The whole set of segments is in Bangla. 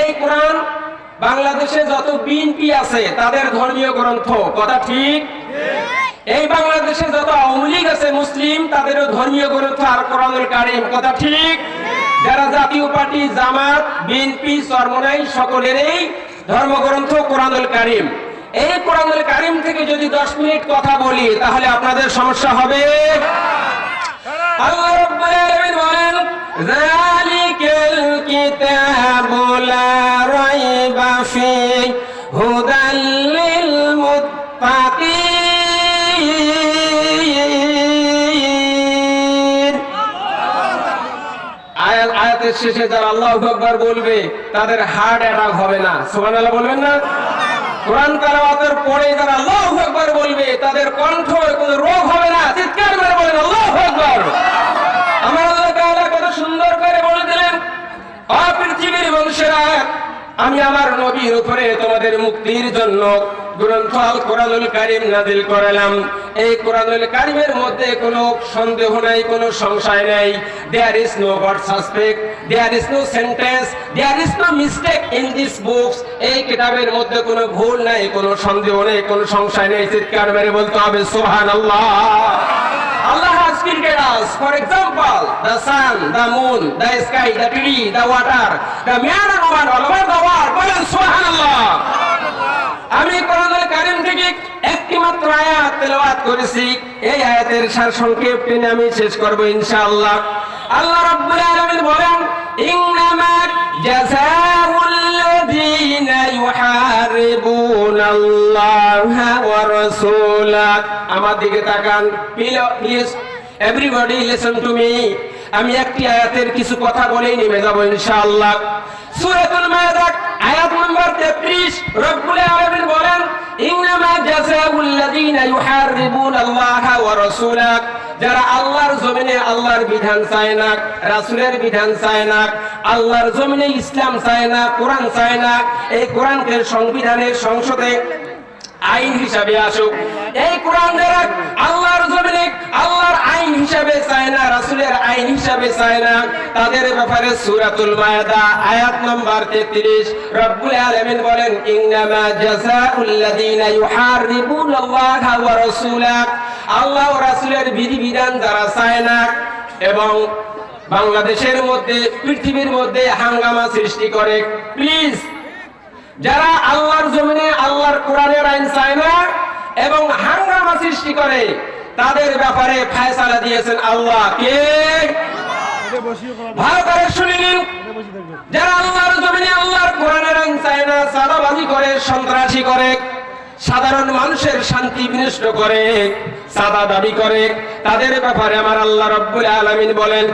এই কোরআন বাংলাদেশে যত বিএনপি আছে তাদের ধর্মীয় গ্রন্থ। কথা ঠিক? এই বাংলাদেশে যত আওয়ামী লীগ আছে মুসলিম তাদেরও ধর্মীয় গ্রন্থ আর কোরআনুল কারিম। কথা ঠিক? যারা জাতীয় পার্টি জামাত বিএনপি চরমনাই সকলেরই ধর্মগ্রন্থ কোরআনুল কারিম। এই কোরআনুল কারিম থেকে যদি দশ মিনিট কথা বলি তাহলে আপনাদের সমস্যা হবে। আল্লাহ রাব্বুল আলামিন বলেন লা রাইবা ফীহি হুদাল লিল মুত্তাকিন। আয়াত, আয়াতের শেষে যারা আল্লাহু বলবে, তাদের হার্ট অ্যাটাক হবে না। সুবহানাল্লাহ বলবেন না? কোরআন তেলাওয়াতের পরে যারা আল্লাহু আকবার বলবে, তাদের কণ্ঠ কোনো রোগ হবে না চিৎকার করে বলেন আল্লাহু আকবার আমার আল্লাহ তাআলা কত সুন্দর করে বলে দিলেন অ পৃথিবীর মানুষেরা আমি আমার নবীর উপরে তোমাদের মুক্তির জন্য গ্রন্থ আল কোরআনুল কারিম নাজিল করালাম এই কোরআনুল কারিমের মধ্যে কোনো সন্দেহ নাই কোনো সংশয় নাই there is no God suspect there is no sentence there is no mistake in this books এই কিতাবের মধ্যে কোনো ভুল নাই কোনো সন্দেহ নেই কোনো সংশয় নেই চিৎকার মেরে বলতে হবে সুবহানাল্লাহ Allah has created us. For example, the sun, the moon, the sky, the tree, the water, the man and woman all over the world. সুবহানাল্লাহ। আমি কোরআনুল কারীম থেকে একটি মাত্র আয়াত তেলাওয়াত করেছি। এই আয়াতের সার সংক্ষেপ টেনে আমি শেষ করব ইনশাআল্লাহ। আল্লাহ রাব্বুল আলামিন বলেন ইন্নামা জাযাউল্লাযীনা ইউহারিবুনাল্লাহা ওয়া রাসূলাহ। আমার দিকে তাকান। Please everybody listen to me আমি একটি আয়াতের কিছু কথা বলেই নেমে যাব ইনশাআল্লাহ। সূরাতুল মায়েদা আয়াত নম্বর 33 রব্বুল আলামিন বলেন, ইন্নামা জাযাউল লাযীনা ইউহারিবুনাল্লাহা ওয়া রাসূলাহ যারা আল্লাহর জমিনে আল্লাহর বিধান চায় না, রাসূলের বিধান চায় না, আল্লাহর জমিনে ইসলাম চায় না, কোরআন চায় না, এই কোরআনকে সংবিধানের সংসদে আইন হিসাবে আসুক। এই কোরআন যারা আল্লাহর জমিনে আল্লাহর আইন হিসাবে চায় না, রাসূলের আইন হিসাবে চায় না। তাদের ব্যাপারে সূরাতুল মায়দা, আয়াত নম্বর 33 রব্বুল আলামিন বলেন, ইন্নামা জাযাউল লাযীনা ইউহারিবুনাল্লাহা ওয়া রাসূলাহ আল্লাহ ও রাসূলের বিধিবিধান যারা চায় না এবং বাংলাদেশের মধ্যে, পৃথিবীর মধ্যে হাঙ্গামা সৃষ্টি করে, প্লিজ যারা আল্লাহর জমিনে, আল্লাহর কোরআনের আইন চায় না এবং হাঙ্গামা সৃষ্টি করে, তাদের ব্যাপারে ফায়সালা দিয়েছেন আল্লাহ। কে? ভালো করে যারা জমিনে করে, সন্ত্রাসী করে, সাধারণ মানুষের শান্তি বিনষ্ট করে করে, তাদের ব্যাপারে আমার আল্লাহ রব্বুল আলামিন বলেন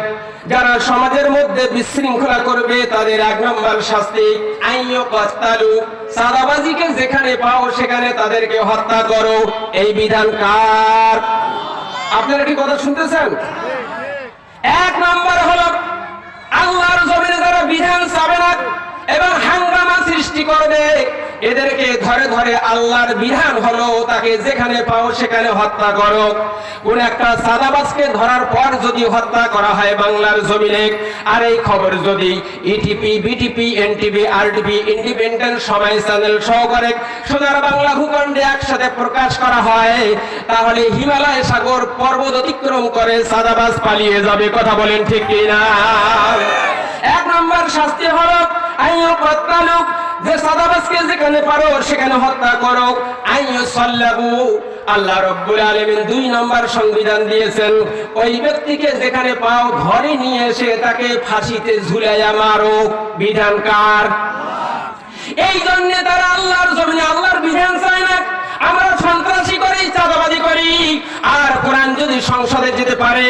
যারা সমাজের মধ্যে বিশৃঙ্খলা করবে, তাদের এক নম্বর শাস্তি আইও কস্তালু সাদাবাজিকে যেখানে পাও, সেখানে তাদেরকে হত্যা করো। এই বিধান কার? আপনারা কি কথা শুনতেছেন? এক নম্বর হলো, আল্লাহর জমিনে যারা বিধান চাবে না এবং হাঙ্গামা সৃষ্টি করবে। এদেরকে ধরে ধরে আল্লাহর বিধান হলো তাকে যেখানে পাও সেখানে হত্যা করো। কোন একটা সাদাবাসকে ধরার পর যদি হত্যা করা হয় বাংলার জমিনে, আর এই খবর যদি ETP BTP NTV RTV Independent Somoy channel সহকারে সোনার বাংলা ভূখণ্ডে একসাথে প্রকাশ করা হয়, তাহলে হিমালয় সাগর পর্বত অতিক্রম করে সাদাবাস পালিয়ে যাবে। কথা বলেন ঠিক কিনা? এক নম্বর শাস্তি হলো আইয়ু কত্তালুক যে সাদাবাসকে যেখানে পারো সেখানে হত্যা করো। আইয়ু সাল্লাবু আল্লাহ রব্বুল আলামিন দুই নম্বর সংবিধান দিয়েছেন ওই ব্যক্তিকে যেখানে পাও ধরে নিয়ে এসে তাকে ফাঁসিতে ঝুলাইয়া মারো। বিধান কার? এই জন্য তারা আল্লাহর জমিনে আল্লাহর বিধান চায় না। আর কোরআন যদি সংসদে যেতে পারে,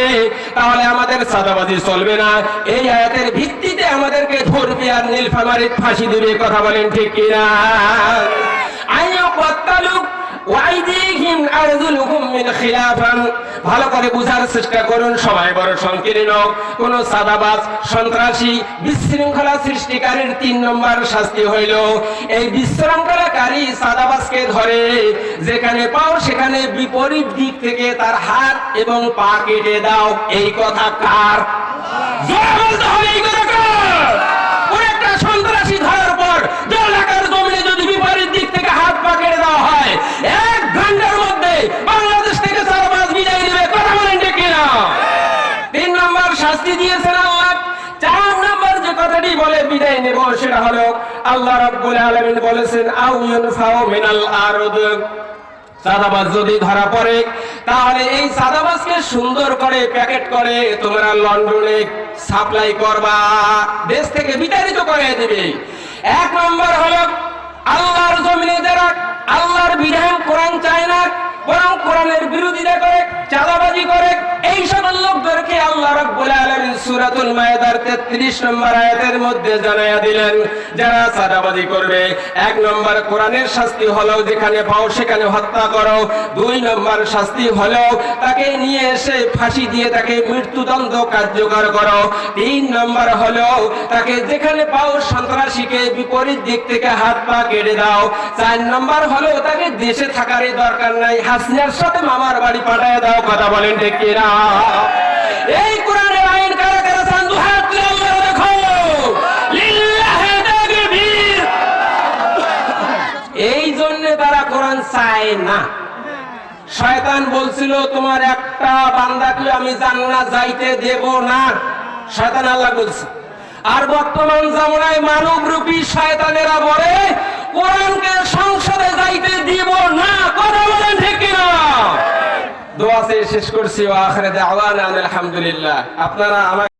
তাহলে আমাদের সাদাবাজি চলবে না। এই আয়াতের ভিত্তিতে আমাদেরকে ধরবে আর নীলফামারিত ফাঁসি দেবে, কথা বলেন ঠিক কিনা? আইও কত্তালুক খিলাফান ভালো করে বুঝার চেষ্টা করুন, সবাই বড় সংকীর্ণ। কোন সন্ত্রাসী, বিশৃঙ্খলা সৃষ্টিকারীর তিন নম্বর শাস্তি হইল। এই বিশৃঙ্খলাকারী সাদাবাজকে ধরে, যেখানে পাও সেখানে বিপরীত দিক থেকে তার হাত এবং পা কেটে দাও। এই কথা কার? জোরে বলতে হবে, এই কথা কার কোন একটা সন্ত্রাসী ধরার নেব, সেটা হলো আল্লাহ রাব্বুল আলামিন বলেছেন আউ ইউনফাউ মিনাল আরদ। সাদাবাজ যদি ধরা পড়ে, তাহলে এই সাদাবাজকে সুন্দর করে প্যাকেট করে তোমরা লন্ডনে সাপ্লাই করবা, দেশ থেকে বিতাড়িত করে দিবে। এক নম্বর হলো, আল্লাহর জমিনে যারা, আল্লাহর বিধান কোরআন চায় না, বরং কোরআনের বিরোধিতা করে, চাঁদাবাজি করে সূরাতুল মায়েদার 33 নম্বর আয়াতের মধ্যে জানায়া দিলেন, যারা চাঁদাবাজি করবে, এক নম্বর কোরআনের শাস্তি হলো যেখানে পাও সেখানে হত্যা করো, দুই নম্বর শাস্তি হলো তাকে নিয়ে এসে ফাঁসি দিয়ে তাকে মৃত্যুদণ্ড কার্যকর করো, তিন নম্বর হলো তাকে যেখানে পাও সন্ত্রাসীকে বিপরীত দিক থেকে হাত পা কেটে দাও, চার নম্বর হলো তাকে দেশে থাকারই দরকার নাই, হাসিনার সাথে মামার বাড়ি পাঠায় দাও, কথা বলেন ঠিক কিনা? এই কোরআনের আইন কারা কারা চান দু হাত তুলে আল্লাহর দেখো লিল্লাহি তাকবীর এই জন্য তারা কোরআন চায় না। শয়তান বলছিল, তোমার একটা বান্দাকে আমি জান্নাত যাইতে দেব না? শয়তান আল্লাহ বলছে, আর বর্তমান জামানায় মানব রূপী শয়তানেরা বলে, কোরআনকে সংসদে যাইতে দিব না। কথা বলেন ঠিক কিনা? দোয়া শেষ করছি, ও আখরে দাওয়ানা আলহামদুলিল্লাহ। আপনারা আমার